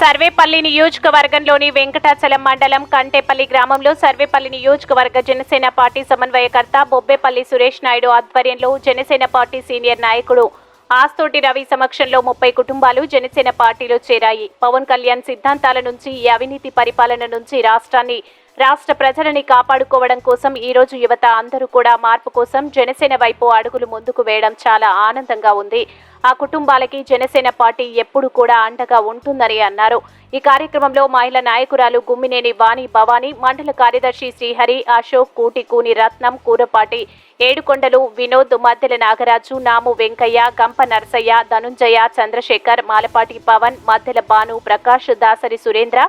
సర్వేపల్లి నియోజకవర్గంలోని వెంకటాచలం మండలం కంటేపల్లి గ్రామంలో సర్వేపల్లి నియోజకవర్గ జనసేన పార్టీ సమన్వయకర్త బొబ్బేపల్లి సురేష్ నాయుడు ఆధ్వర్యంలో జనసేన పార్టీ సీనియర్ నాయకుడు ఆస్తోటి రవి సమక్షంలో ముప్పై కుటుంబాలు జనసేన పార్టీలో చేరాయి. పవన్ కళ్యాణ్ సిద్ధాంతాల నుంచి ఈ అవినీతి పరిపాలన నుంచి రాష్ట్రాన్ని రాష్ట్ర ప్రజలని కాపాడుకోవడం కోసం ఈ రోజు యువత అందరూ కూడా మార్పు కోసం జనసేన వైపు అడుగులు ముందుకు వేయడం చాలా ఆనందంగా ఉంది. ఆ కుటుంబాలకి జనసేన పార్టీ ఎప్పుడు కూడా అండగా ఉంటుందని అన్నారు. ఈ కార్యక్రమంలో మహిళా నాయకురాలు గుమ్మినేని వాణి భవానీ మండల కార్యదర్శి శ్రీహరి అశోక్ కూటి కూని రత్నం కూరపాటి ఏడుకొండలు వినోద్ మద్దెల నాగరాజు నాము వెంకయ్య గంప నరసయ్య ధనుంజయ చంద్రశేఖర్ మాలపాటి పవన్ మద్దెల భాను ప్రకాష్ దాసరి సురేంద్ర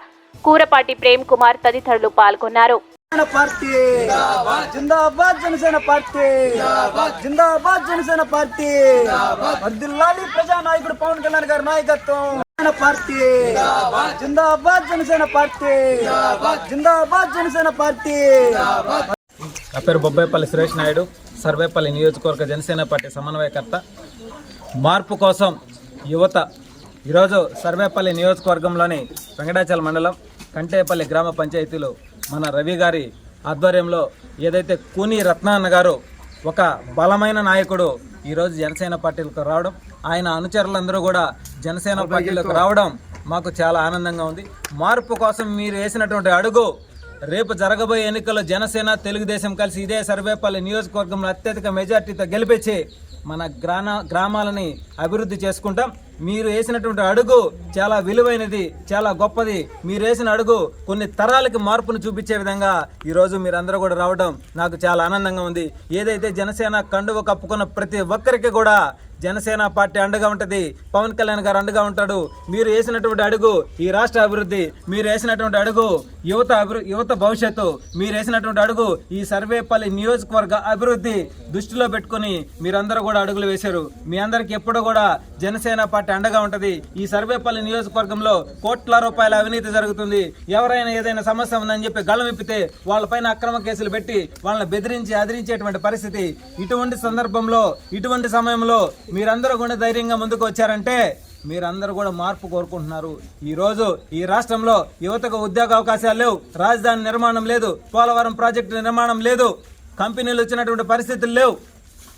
కూరపాటి ప్రేమ్ కుమార్ తదితరులు పాల్గొన్నారు. జనసేన పార్టీ. జిందాబాద్ జనసేన పార్టీ. జిందాబాద్ జనసేన పార్టీ. వర్దిల్లాలి ప్రజానాయకుడు పవన్ కళ్యాణ్ గారి నాయకత్వం. జనసేన పార్టీ. జిందాబాద్ జనసేన పార్టీ. జిందాబాద్ జనసేన పార్టీ. నా పేరు బొబ్బాయిపల్లి సురేష్ నాయుడు. సర్వేపల్లి నియోజకవర్గ జనసేన పార్టీ సమన్వయకర్త. మార్పు కోసం యువత ఈరోజు సర్వేపల్లి నియోజకవర్గంలోని వెంకటాచల మండలం కంటేపల్లి గ్రామ పంచాయతీలో మన రవి గారి ఆధ్వర్యంలో ఏదైతే కూని రత్నాన్న గారు ఒక బలమైన నాయకుడు ఈరోజు జనసేన పార్టీలకు రావడం ఆయన అనుచరులందరూ కూడా జనసేన పార్టీలకు రావడం మాకు చాలా ఆనందంగా ఉంది. మార్పు కోసం మీరు వేసినటువంటి అడుగు రేపు జరగబోయే ఎన్నికల్లో జనసేన తెలుగుదేశం కలిసి ఇదే సర్వేపల్లి నియోజకవర్గంలో అత్యధిక మెజార్టీతో గెలిపించి మన గ్రామ గ్రామాలని అభివృద్ధి చేసుకుంటాం. మీరు వేసినటువంటి అడుగు చాలా విలువైనది చాలా గొప్పది. మీరు వేసిన అడుగు కొన్ని తరాలకి మార్పును చూపించే విధంగా ఈరోజు మీరందరూ కూడా రావడం నాకు చాలా ఆనందంగా ఉంది. ఏదైతే జనసేన కండువ కప్పుకున్న ప్రతి ఒక్కరికి కూడా జనసేన పార్టీ అండగా ఉంటుంది పవన్ కళ్యాణ్ గారు అండగా ఉంటాడు. మీరు వేసినటువంటి అడుగు ఈ రాష్ట్ర అభివృద్ధి మీరు వేసినటువంటి అడుగు యువత అభివృద్ధి యువత భవిష్యత్తు మీరు వేసినటువంటి అడుగు ఈ సర్వేపల్లి నియోజకవర్గ అభివృద్ధి దృష్టిలో పెట్టుకుని మీరందరూ కూడా అడుగులు వేశారు. మీ అందరికి ఎప్పుడూ కూడా జనసేన పార్టీ అండగా ఉంటుంది. ఈ సర్వేపల్లి నియోజకవర్గంలో కోట్ల రూపాయల అవినీతి జరుగుతుంది. ఎవరైనా ఏదైనా సమస్య ఉందని చెప్పి గళం విప్పితే వాళ్ళపైన అక్రమ కేసులు పెట్టి వాళ్ళని బెదిరించి అదిరించేటువంటి పరిస్థితి ఇటువంటి సందర్భంలో ఇటువంటి సమయంలో మీరందరూ కూడా ధైర్యంగా ముందుకు వచ్చారంటే మీరందరూ కూడా మార్పు కోరుకుంటున్నారు. ఈ రోజు ఈ రాష్ట్రంలో యువతకు ఉద్యోగ అవకాశాలు లేవు. రాజధాని నిర్మాణం లేదు. పోలవరం ప్రాజెక్టు నిర్మాణం లేదు. కంపెనీలు వచ్చినటువంటి పరిస్థితులు లేవు.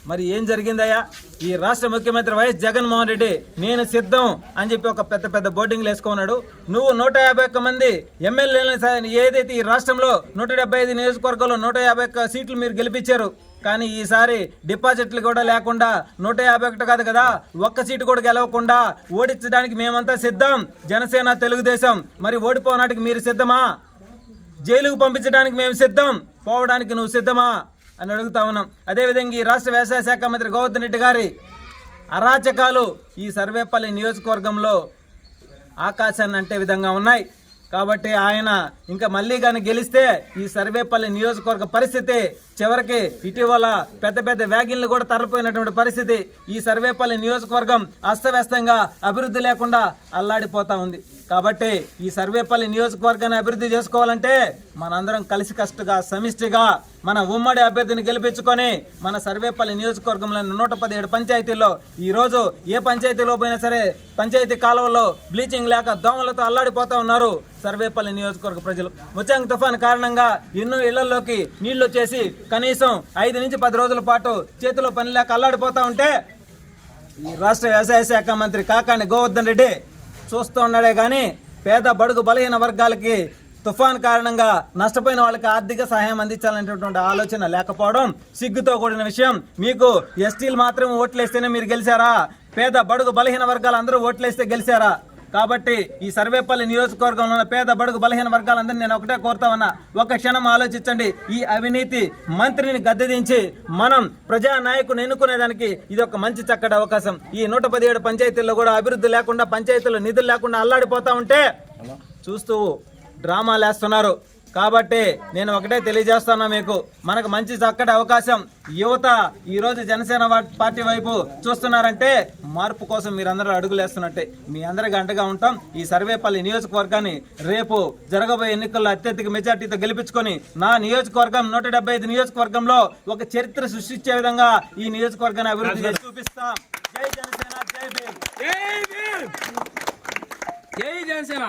మరి ఏం జరిగిందయ్యా? ఈ రాష్ట్ర ముఖ్యమంత్రి వైఎస్ జగన్మోహన్ రెడ్డి నేను సిద్ధం అని చెప్పి ఒక పెద్ద పెద్ద బోర్డింగ్లు వేసుకున్నాడు. నువ్వు నూట యాభై ఒక్క మంది ఎమ్మెల్యేలను ఏదైతే ఈ రాష్ట్రంలో నూట డెబ్బై ఐదు నియోజకవర్గంలో నూట యాభై ఒక్క సీట్లు మీరు గెలిపించారు కానీ ఈసారి డిపాజిట్లు కూడా లేకుండా నూట యాభై ఒకటి కాదు కదా ఒక్క సీటు కూడా గెలవకుండా ఓడించడానికి మేమంతా సిద్ధం. జనసేన తెలుగుదేశం మరి ఓడిపోవడానికి మీరు సిద్ధమా? జైలుకు పంపించడానికి మేము సిద్ధం. పోవడానికి నువ్వు సిద్ధమా? అని అడుగుతా ఉన్నాం. అదేవిధంగా ఈ రాష్ట్ర వ్యవసాయ శాఖ మంత్రి గోవర్ధన్ రెడ్డి గారి అరాచకాలు ఈ సర్వేపల్లి నియోజకవర్గంలో ఆకాశాన్ని అంటే విధంగా ఉన్నాయి. కాబట్టి ఆయన ఇంకా మళ్ళీ కానీ గెలిస్తే ఈ సర్వేపల్లి నియోజకవర్గ పరిస్థితి చివరికి ఇటీవల పెద్ద పెద్ద వ్యాగిన్లు కూడా తరలిపోయినటువంటి పరిస్థితి ఈ సర్వేపల్లి నియోజకవర్గం అస్తవ్యస్తంగా అభివృద్ధి లేకుండా అల్లాడిపోతా ఉంది. కాబట్టి ఈ సర్వేపల్లి నియోజకవర్గాన్ని అభివృద్ధి చేసుకోవాలంటే మనందరం కలిసి కష్టగా సమిష్టిగా మన ఉమ్మడి అభ్యర్థిని గెలిపించుకొని మన సర్వేపల్లి నియోజకవర్గంలోని నూట పదిహేడు పంచాయతీల్లో ఈ రోజు ఏ పంచాయతీలో పోయినా సరే పంచాయతీ కాలువల్లో బ్లీచింగ్ లేక దోమలతో అల్లాడిపోతా ఉన్నారు సర్వేపల్లి నియోజకవర్గ ప్రజలు. ముచ్చంగ్ తుఫాన్ కారణంగా ఎన్నో ఇళ్ళలోకి నీళ్ళు వచ్చేసి కనీసం ఐదు నుంచి పది రోజుల పాటు చేతిలో పని లేక అల్లాడిపోతూ ఉంటే ఈ రాష్ట్ర వ్యవసాయ శాఖ మంత్రి కాకాని గోవర్ధన్ రెడ్డి చూస్తూ ఉన్నాడే కానీ పేద బడుగు బలహీన వర్గాలకి తుఫాన్ కారణంగా నష్టపోయిన వాళ్ళకి ఆర్థిక సహాయం అందించాలనేటటువంటి ఆలోచన లేకపోవడం సిగ్గుతో కూడిన విషయం. మీకు ఎస్టీలు మాత్రం ఓట్లేస్తేనే మీరు గెలిచారా? పేద బడుగు బలహీన వర్గాలు అందరూ ఓట్లేస్తే గెలిచారా? కాబట్టి ఈ సర్వేపల్లి నియోజకవర్గంలో ఉన్న పేద బడుగు బలహీన వర్గాలందరినీ నేను ఒకటే కోరుతా ఉన్నా ఒక క్షణం ఆలోచించండి. ఈ అవినీతి మంత్రిని గద్దెదించి మనం ప్రజా నాయకుని ఎన్నుకునేదానికి ఇది ఒక మంచి చక్కటి అవకాశం. ఈ నూట పదిహేడు పంచాయతీల్లో కూడా అభివృద్ధి లేకుండా పంచాయతీల్లో నిధులు లేకుండా అల్లాడిపోతా ఉంటే చూస్తూ డ్రామాలు వేస్తున్నారు కాబట్టి నేను ఒకటే తెలియజేస్తున్నా మీకు. మనకు మంచి చక్కటి అవకాశం యువత ఈరోజు జనసేన పార్టీ వైపు చూస్తున్నారంటే మార్పు కోసం మీరందరూ అడుగులేస్తున్నట్టే. మీ అందరికి అండగా ఉంటాం. ఈ సర్వేపల్లి నియోజకవర్గాన్ని రేపు జరగబోయే ఎన్నికల్లో అత్యధిక మెజార్టీతో గెలిపించుకొని నా నియోజకవర్గం నూట ఐదు నియోజకవర్గంలో ఒక చరిత్ర సృష్టించే విధంగా ఈ నియోజకవర్గాన్ని అభివృద్ధి చేసి చూపిస్తాం. జై జనసేన జై జై భీమ్! జై జనసేన!